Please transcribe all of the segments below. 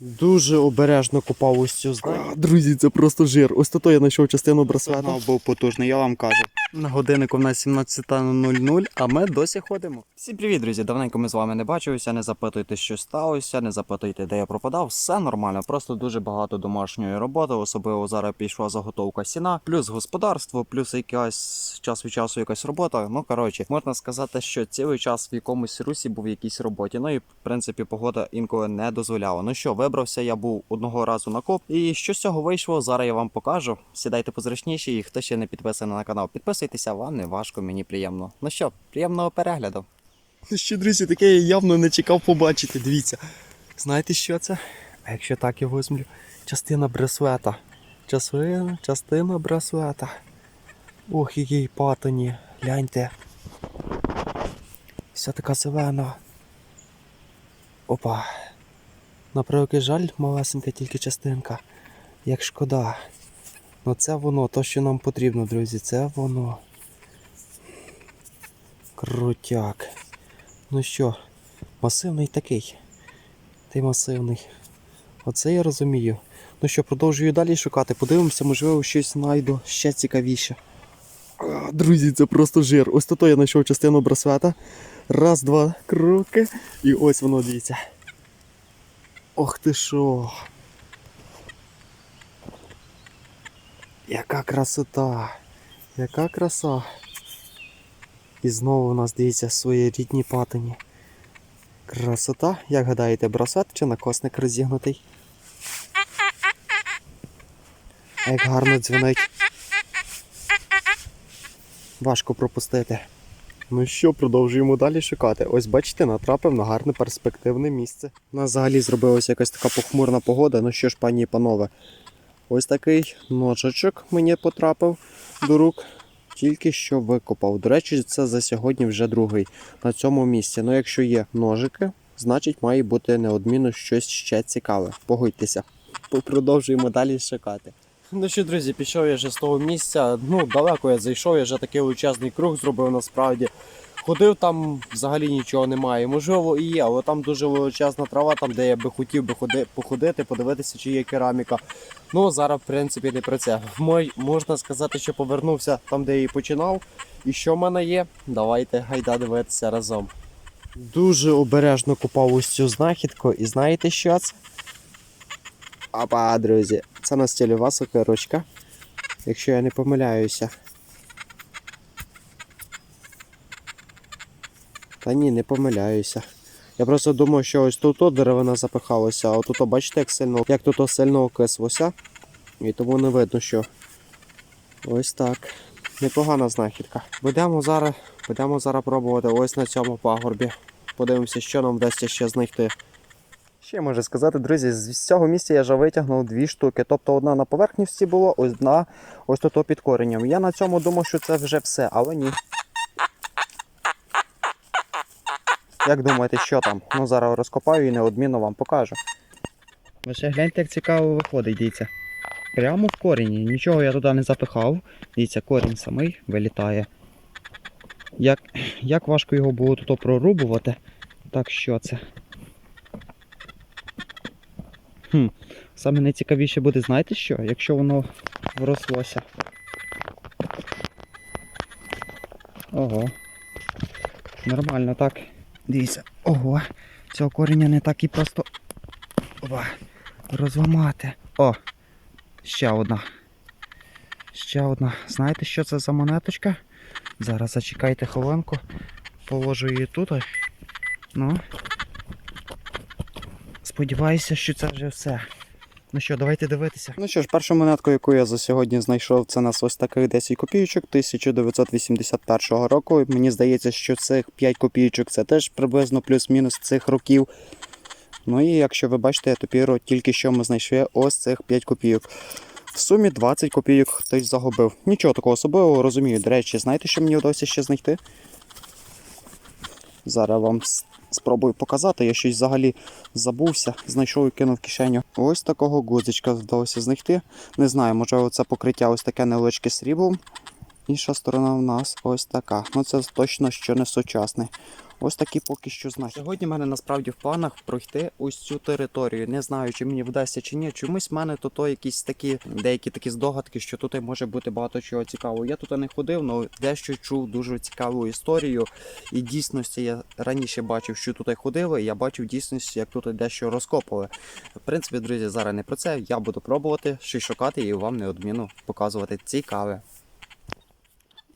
Дуже обережно купав ось цю знахідку. Друзі, це просто жир. Ось то я знайшов частину браслета. Сигнал був потужний, я вам кажу. На годиннику в нас 17.00, а ми досі ходимо. Всім привіт, друзі! Давненько ми з вами не бачилися. Не запитуйте, що сталося, не запитуйте, де я пропадав. Все нормально, просто дуже багато домашньої роботи. Особливо зараз пішла заготовка сіна, плюс господарство, плюс якась час від часу якась робота. Ну коротше, можна сказати, що цілий час в якомусь русі був в якійсь роботі. Ну і в принципі погода інколи не дозволяла. Ну що, вибрався я був одного разу на коп. І що з цього вийшло, зараз я вам покажу. Сідайте позручніше, і хто ще не підписаний на канал, підписуйтеся, вам не важко, мені приємно. Ну що, приємного перегляду. Ну що, друзі, таке я явно не чекав побачити. Дивіться. Знаєте, що це? А якщо так я візьму, частина браслета. Частина, частина браслета. Ох, який патоні. Гляньте. Вся така зелена. Опа. На жаль, малесенька тільки частинка. Як шкода. Ну це воно, то, що нам потрібно, друзі, це воно. Крутяк. Ну що, масивний такий. Ти масивний. Оце я розумію. Ну що, продовжую далі шукати. Подивимося, можливо, щось знайду ще цікавіше. Друзі, це просто жир. Ось то я знайшов частину браслета. Раз, два кроки. І ось воно дивіться. Ох ти що. Яка красота! Яка краса! І знову у нас дивіться свої рідні патині. Красота, як гадаєте, браслет чи накосник розігнутий? Як гарно дзвонить. Важко пропустити. Ну що, продовжуємо далі шукати. Ось бачите, натрапив на гарне перспективне місце. У нас взагалі зробилася якась така похмурна погода. Ну що ж, пані і панове, ось такий ножичок мені потрапив до рук. Тільки що викопав. До речі, це за сьогодні вже другий на цьому місці. Ну, якщо є ножики, значить має бути неодмінно щось ще цікаве. Погодьтеся. Продовжуємо далі шукати. Ну що, друзі, пішов я вже з того місця. Ну, далеко я зайшов, я вже такий величезний круг зробив насправді. Ходив там взагалі нічого немає. Можливо, і є, але там дуже величезна трава, там де я би хотів би ходи, походити, подивитися, чи є кераміка. Ну, зараз, в принципі, не про це. Мой, можна сказати, що повернувся там, де я і починав. І що в мене є? Давайте гайда дивитися разом. Дуже обережно купав ось цю знахідку, і знаєте що це? Апа, друзі, це на стільова сокирочка, якщо я не помиляюся. Та ні, не помиляюся. Я просто думав, що ось тут деревина запихалася, а тут, бачите, як сильно, як тут сильно окислося. І тому не видно, що ось так. Непогана знахідка. Будемо зараз, будемо зараз пробувати ось на цьому пагорбі. Подивимося, що нам вдасться ще знайти. Ще можу сказати, друзі, з цього місця я вже витягнув дві штуки. Тобто одна на поверхності була, одна ось тут під коренням. Я на цьому думав, що це вже все, але ні. Як думаєте, що там? Ну зараз розкопаю і неодмінно вам покажу. Лише гляньте, як цікаво виходить, дивіться. Прямо в корені. Нічого я туди не запихав. Дивіться, корінь самий вилітає. Як, як важко його було тут прорубувати. Так що це? Хм. Саме найцікавіше буде, знаєте що? Якщо воно врослося. Ого. Нормально так. Дивіться. Ого. Цього коріння не так і просто. Оба. Розламати. О! Ще одна. Ще одна. Знаєте, що це за монеточка? Зараз зачекайте хвилинку. Положу її тут. Ну. Сподіваюся, що це вже все. Ну що, давайте дивитися. Ну що ж, першу монетку, яку я за сьогодні знайшов, це нас ось таких 10 копійочок 1981 року. Мені здається, що цих 5 копійочок це теж приблизно плюс-мінус цих років. Ну і якщо ви бачите, тепер тільки що ми знайшли ось цих 5 копійок. В сумі 20 копійок хтось загубив. Нічого такого особливого розумію. До речі, знаєте, що мені вдалося ще знайти? Зараз вам спробую показати. Я щось взагалі забувся, знайшов і кинув кишеню. Ось такого гудзичка вдалося знайти. Не знаю, може це покриття ось таке невеличке сріблом. Інша сторона в нас ось така. Ну це точно що не сучасний. Ось такі поки що знахідки. Сьогодні в мене насправді в планах пройти ось цю територію. Не знаю, чи мені вдасться чи ні. Чомусь в мене тут якісь такі деякі такі здогадки, що тут може бути багато чого цікавого. Я тут не ходив, але дещо чув дуже цікаву історію. І дійсності я раніше бачив, що тут ходили, і я бачив дійсності, як тут дещо розкопували. В принципі, друзі, зараз не про це. Я буду пробувати щось шукати і вам неодмінно показувати цікаве.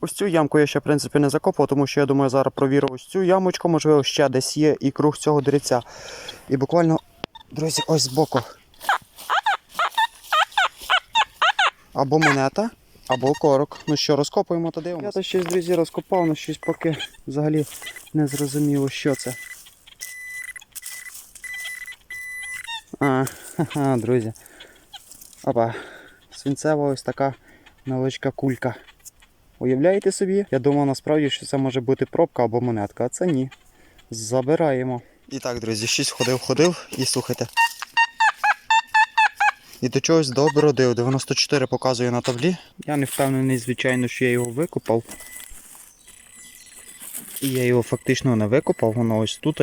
Ось цю ямку я ще в принципі не закопував, тому що я думаю, зараз провірю ось цю ямочку, можливо, ще десь є і круг цього деревця. І буквально, друзі, ось збоку. Або монета, або корок. Ну що, розкопуємо та дивимося. Я то щось, друзі, розкопав, але щось поки взагалі не зрозуміло, що це. А, ха-ха, друзі. Опа. Свинцева ось така невеличка кулька. Уявляєте собі? Я думав насправді, що це може бути пробка або монетка, а це ні. Забираємо. І так, друзі, щось ходив, ходив і слухайте. І до чогось добродив. 94 показує на таблі. Я не впевнений, звичайно, що я його викопав. І я його фактично не викопав, воно ось тут.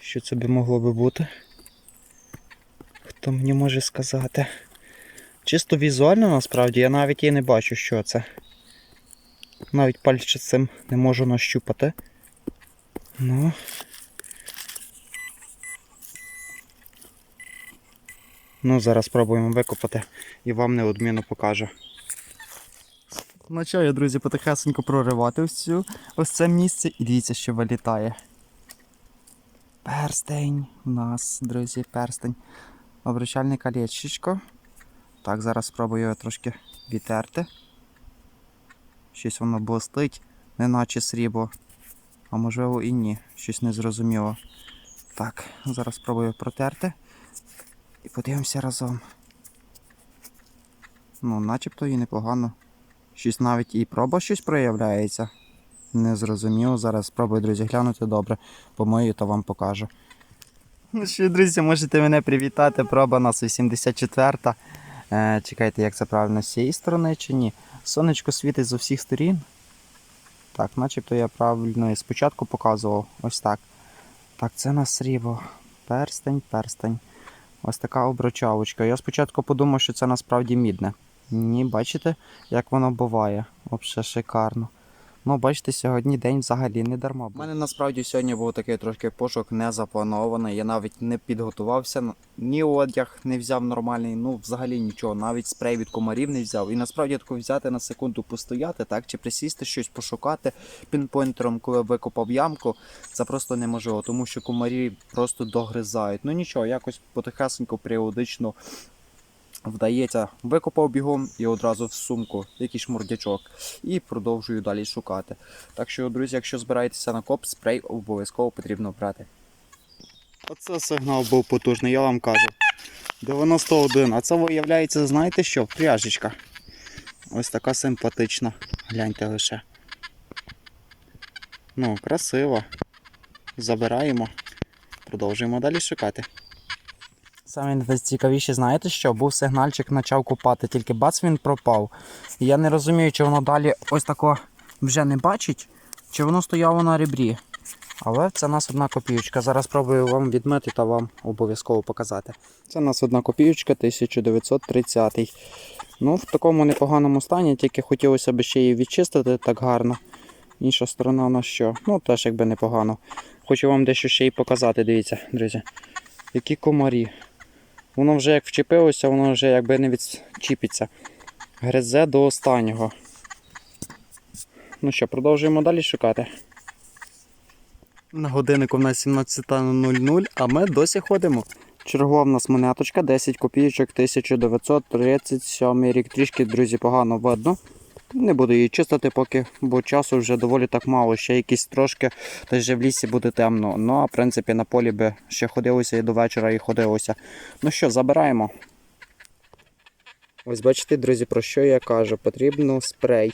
Що це би могло би бути? Хто мені може сказати? Чисто візуально насправді я навіть і не бачу, що це. Навіть пальчицем не можу нащупати. Ну. Ну, зараз спробуємо викопати і вам неодмінно покажу. Почав друзі, потихесенько проривати ось, цю, ось це місце і дивіться, що вилітає. Перстень у нас, друзі, перстень. Обручальне колечко. Так, зараз спробую його трошки відтерти. Щось воно блистить, неначе срібло. А можливо і ні, щось незрозуміло. Так, зараз спробую протерти. І подивимося разом. Ну, начебто і непогано. Щось навіть і проба щось проявляється. Незрозуміло. Зараз спробую, друзі, глянути добре. Помию та вам покажу. Ну що, друзі, можете мене привітати. Проба нас 84-та. Е, чекайте, як це правильно з цієї сторони чи ні. Сонечко світить з усіх сторін. Так, начебто я правильно спочатку показував. Ось так. Так, це на срібло. Перстень, перстень. Ось така обручавочка. Я спочатку подумав, що це насправді мідне. Ні, бачите, як воно буває. Взагалі шикарно. Ну, бачите, сьогодні день взагалі не дарма. У мене насправді сьогодні був такий трошки пошук не запланований. Я навіть не підготувався, ні одяг не взяв нормальний, ну взагалі нічого, навіть спрей від комарів не взяв. І насправді тако взяти на секунду постояти, так, чи присісти щось пошукати пінпойнтером, коли викопав ямку, це просто неможливо, тому що комарі просто догризають. Ну нічого, якось потихесенько періодично вдається, викопав бігом і одразу в сумку, якийсь шмурдячок, і продовжую далі шукати. Так що, друзі, якщо збираєтеся на коп, спрей обов'язково потрібно брати. Оце сигнал був потужний, я вам кажу. 91. А це виявляється, знаєте що? Пряжечка. Ось така симпатична. Гляньте лише. Ну, красиво. Забираємо. Продовжуємо далі шукати. Саме найцікавіше, знаєте що? Був сигнальчик, почав купати, тільки бац він пропав. І я не розумію, чи воно далі ось тако вже не бачить, чи воно стояло на ребрі. Але це нас одна копійочка. Зараз спробую вам відмити та вам обов'язково показати. Це нас одна копійочка 1930. Ну, в такому непоганому стані, тільки хотілося б ще її відчистити так гарно. Інша сторона у нас що? Ну, теж якби непогано. Хочу вам дещо ще й показати, дивіться, друзі. Які комарі. Воно вже як вчепилося, воно вже якби не відчіпиться. Гризе до останнього. Ну що, продовжуємо далі шукати. На годиннику в нас 17.00, а ми досі ходимо. Чергова в нас монеточка, 10 копійочок 1937 рік. Трішки, друзі, погано видно. Не буду її чистити поки, бо часу вже доволі так мало. Ще якісь трошки, та вже в лісі буде темно. Ну, а в принципі на полі би ще ходилося і до вечора і ходилося. Ну що, забираємо. Ось бачите, друзі, про що я кажу? Потрібно спрей.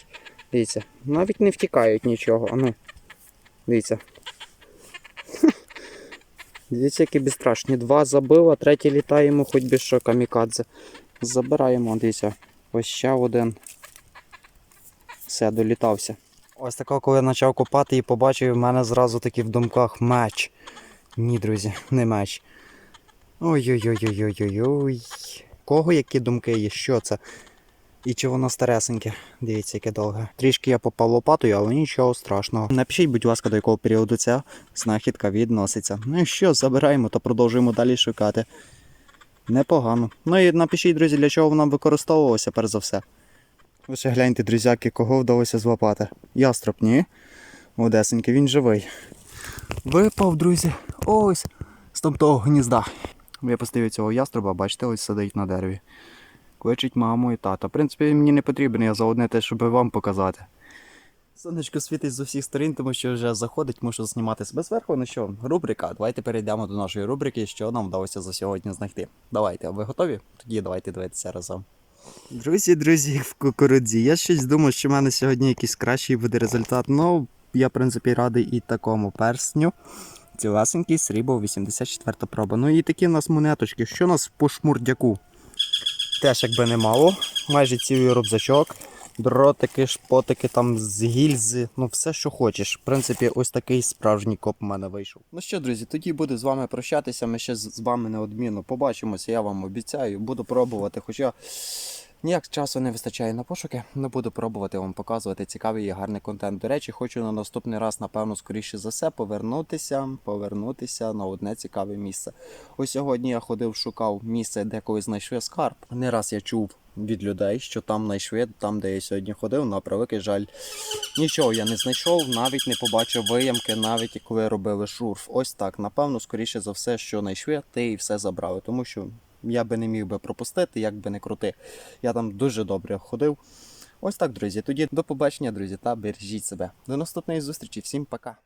Дивіться, навіть не втікають нічого. А ну, дивіться. Дивіться, які безстрашні. Два забив, а третій літаємо, хоч би що, камікадзе. Забираємо, дивіться. Ось ще один. Все, долітався. Ось такого, коли я почав копати і побачив, в мене зразу таки в думках меч. Ні, друзі, не меч. Ой-ой-ой-ой-ой-ой. Кого які думки є? Що це? І чи воно старесеньке? Дивіться, яке довге. Трішки я попав лопатою, але нічого страшного. Напишіть, будь ласка, до якого періоду ця знахідка відноситься. Ну і що, забираємо та продовжуємо далі шукати. Непогано. Ну і напишіть, друзі, для чого вона використовувалася, перш за все. Ви ще гляньте, друзяки, кого вдалося злопати. Яструб, ні? Одесенький, він живий. Випав, друзі. Ось з там того гнізда. Я поставив цього яструба, бачите, ось сидить на дереві. Кличуть маму і тата. В принципі, мені не потрібен, я заодне те, щоб вам показати. Сонечко світить з усіх сторін, тому що вже заходить, мушу знімати себе зверху. Ну що, рубрика. Давайте перейдемо до нашої рубрики, що нам вдалося за сьогодні знайти. Давайте, ви готові? Тоді давайте дивитися разом. Друзі, друзі, в кукурудзі. Я щось думав, що в мене сьогодні якийсь кращий буде результат. Ну, я, в принципі, радий і такому персню. Цілесенький срібло 84 проба. Ну і такі в нас монеточки. Що у нас по шмурдяку? Теж якби немало. Майже цілий рюкзачок. Дротики, шпотики, там з гільзи, ну все, що хочеш. В принципі, ось такий справжній коп у мене вийшов. Ну що, друзі, тоді буду з вами прощатися. Ми ще з вами неодмінно побачимося, я вам обіцяю. Буду пробувати. Хоча ніяк часу не вистачає на пошуки, не буду пробувати вам показувати цікавий і гарний контент. До речі, хочу на наступний раз, напевно, скоріше за все, повернутися, повернутися на одне цікаве місце. Ось сьогодні я ходив, шукав місце, де колись знайшли скарб. Не раз я чув від людей, що там знайшли, там, де я сьогодні ходив, на превеликий жаль. Нічого я не знайшов, навіть не побачив виямки, навіть коли робили шурф. Ось так. Напевно, скоріше за все, що знайшли, ти і все забрали. Тому що я би не міг би пропустити, як би не крути. Я там дуже добре ходив. Ось так, друзі. Тоді до побачення, друзі, та бережіть себе. До наступної зустрічі. Всім пока.